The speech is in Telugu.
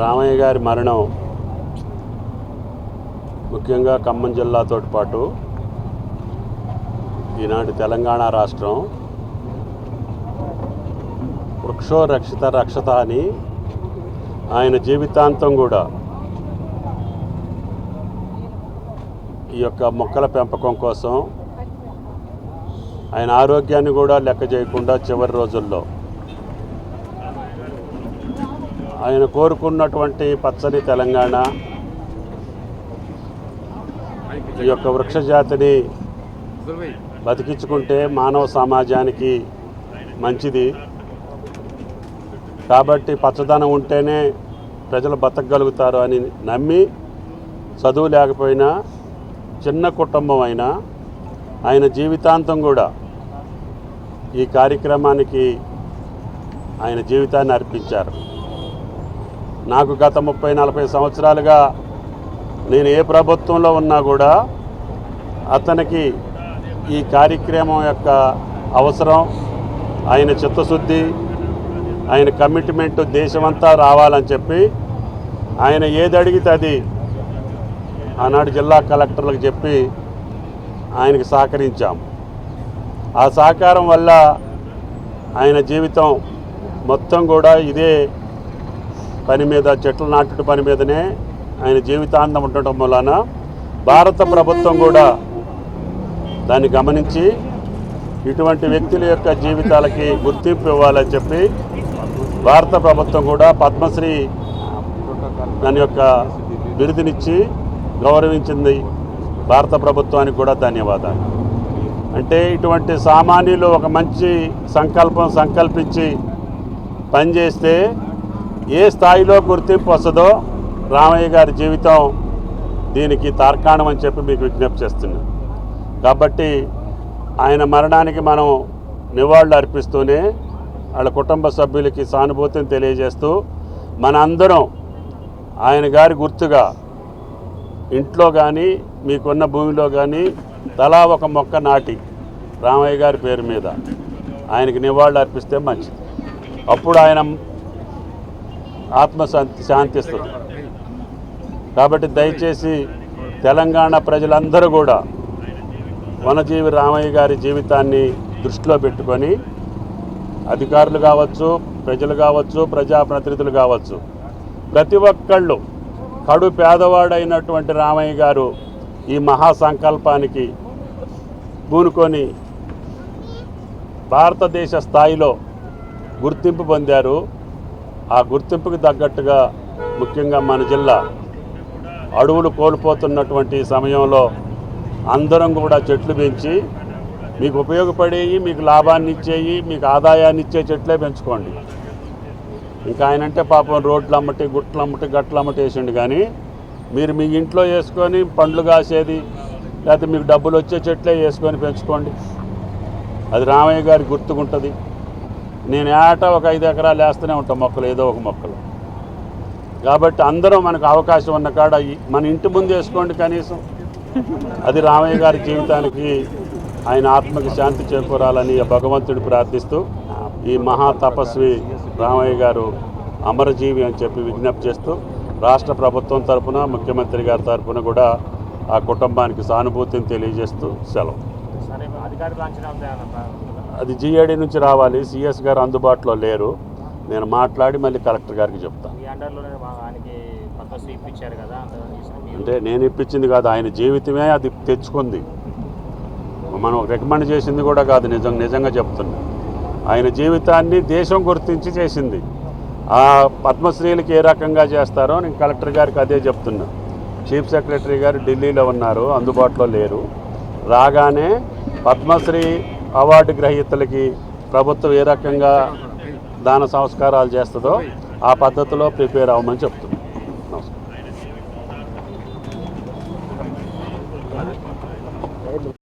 రామయ్య గారి మరణం ముఖ్యంగా ఖమ్మం జిల్లాతో పాటు ఈనాటి తెలంగాణ రాష్ట్రం వృక్షో రక్షిత రక్షత అని ఆయన జీవితాంతం కూడా ఈ యొక్క మొక్కల పెంపకం కోసం ఆయన ఆరోగ్యాన్ని కూడా లెక్క చేయకుండా చివరి రోజుల్లో ఆయన కోరుకున్నటువంటి పచ్చని తెలంగాణ ఈ యొక్క వృక్ష జాతిని బతికించుకుంటే మానవ సమాజానికి మంచిది. కాబట్టి పచ్చదనం ఉంటేనే ప్రజలు బతకగలుగుతారు అని నమ్మి చదువు లేకపోయినా చిన్న కుటుంబం అయినా ఆయన జీవితాంతం కూడా ఈ కార్యక్రమానికి ఆయన జీవితాన్ని అర్పించారు. నాకు గత ముప్పై నలభై సంవత్సరాలుగా నేను ఏ ప్రభుత్వంలో ఉన్నా కూడా అతనికి ఈ కార్యక్రమం యొక్క అవసరం ఆయన చిత్తశుద్ధి ఆయన కమిట్మెంట్ దేశమంతా రావాలని చెప్పి ఆయన ఏది అడిగితే అది ఆనాడు జిల్లా కలెక్టర్లకు చెప్పి ఆయనకి సహకరించాం. ఆ సహకారం వల్ల ఆయన జీవితం మొత్తం కూడా ఇదే పని మీద చెట్లు నాటుడు పని మీదనే ఆయన జీవితాంతం ఉండటం వలన భారత ప్రభుత్వం కూడా దాన్ని గమనించి ఇటువంటి వ్యక్తుల యొక్క జీవితాలకి గుర్తింపు ఇవ్వాలని చెప్పి భారత ప్రభుత్వం కూడా పద్మశ్రీ దాని యొక్క బిరుదునిచ్చి గౌరవించింది భారత ప్రభుత్వానికి కూడా ధన్యవాదాలు. అంటే ఇటువంటి సామాన్యులు ఒక మంచి సంకల్పం సంకల్పించి పనిచేస్తే ఏ స్థాయిలో గుర్తింపు వస్తుందో రామయ్య గారి జీవితం దీనికి తార్కాణం అని చెప్పి మీకు విజ్ఞప్తి చేస్తున్నాను. కాబట్టి ఆయన మరణానికి మనం నివాళులు అర్పిస్తూనే వాళ్ళ కుటుంబ సభ్యులకి సానుభూతిని తెలియజేస్తూ మన అందరం ఆయన గారి గుర్తుగా ఇంట్లో కానీ మీకున్న భూమిలో కానీ తలా ఒక మొక్క నాటి రామయ్య గారి పేరు మీద ఆయనకి నివాళులు అర్పిస్తే మంచిది. అప్పుడు ఆయన ఆత్మశాంతి శాంతిస్తుంది. కాబట్టి దయచేసి తెలంగాణ ప్రజలందరూ కూడా వనజీవి రామయ్య గారి జీవితాన్ని దృష్టిలో పెట్టుకొని అధికారులు కావచ్చు ప్రజలు కావచ్చు ప్రజాప్రతినిధులు కావచ్చు ప్రతి ఒక్కళ్ళు కడు పేదవాడైనటువంటి రామయ్య గారు ఈ మహాసంకల్పానికి పూనుకొని భారతదేశ స్థాయిలో గుర్తింపు పొందారు. ఆ గుర్తింపుకి తగ్గట్టుగా ముఖ్యంగా మన జిల్లా అడవులు కోల్పోతున్నటువంటి సమయంలో అందరం కూడా చెట్లు పెంచి మీకు ఉపయోగపడేవి మీకు లాభాన్ని ఇచ్చేవి మీకు ఆదాయాన్ని ఇచ్చే చెట్లే పెంచుకోండి. ఇంకా ఆయన అంటే పాపం రోడ్లు అమ్మటి గుట్లు అమ్మటి గట్లు అమ్మటి వేసిండు కానీ మీరు మీ ఇంట్లో వేసుకొని పండ్లు కాసేది లేకపోతే మీకు డబ్బులు వచ్చే చెట్లే వేసుకొని పెంచుకోండి. అది రామయ్య గారి గుర్తుకుంటుంది. నేను ఏటా ఒక ఐదు ఎకరాలు వేస్తూనే ఉంటాం మొక్కలు ఏదో ఒక మొక్కలు. కాబట్టి అందరం మనకు అవకాశం ఉన్న కాడ ఈ- మన ఇంటి ముందు వేసుకోండి కనీసం. అది రామయ్య గారి జీవితానికి ఆయన ఆత్మకి శాంతి చేకూరాలని భగవంతుడు ప్రార్థిస్తూ ఈ మహా తపస్వి రామయ్య గారు అమరజీవి అని చెప్పి విజ్ఞప్తి చేస్తూ రాష్ట్ర ప్రభుత్వం తరఫున ముఖ్యమంత్రి గారి తరపున కూడా ఆ కుటుంబానికి సానుభూతిని తెలియజేస్తూ సెలవు. అది జిఏడి నుంచి రావాలి. సిఎస్ గారు అందుబాటులో లేరు. నేను మాట్లాడి మళ్ళీ కలెక్టర్ గారికి చెప్తాను అంటే నేను ఇప్పించింది కాదు ఆయన జీవితమే అది తెచ్చుకుంది. మనం రికమెండ్ చేసింది కూడా కాదు నిజం నిజంగా చెప్తున్నా. ఆయన జీవితాన్ని దేశం గుర్తించి చేసింది. ఆ పద్మశ్రీలకి ఏ రకంగా చేస్తారో నేను కలెక్టర్ గారికి అదే చెప్తున్నా. చీఫ్ సెక్రటరీ గారు ఢిల్లీలో ఉన్నారు అందుబాటులో లేరు. రాగానే పద్మశ్రీ అవార్డు గ్రహీతలకి ప్రభుత్వం ఏ రకంగా దాన సంస్కారాలు చేస్తుందో ఆ పద్ధతిలో ప్రిపేర్ అవ్వమని చెప్తున్నాను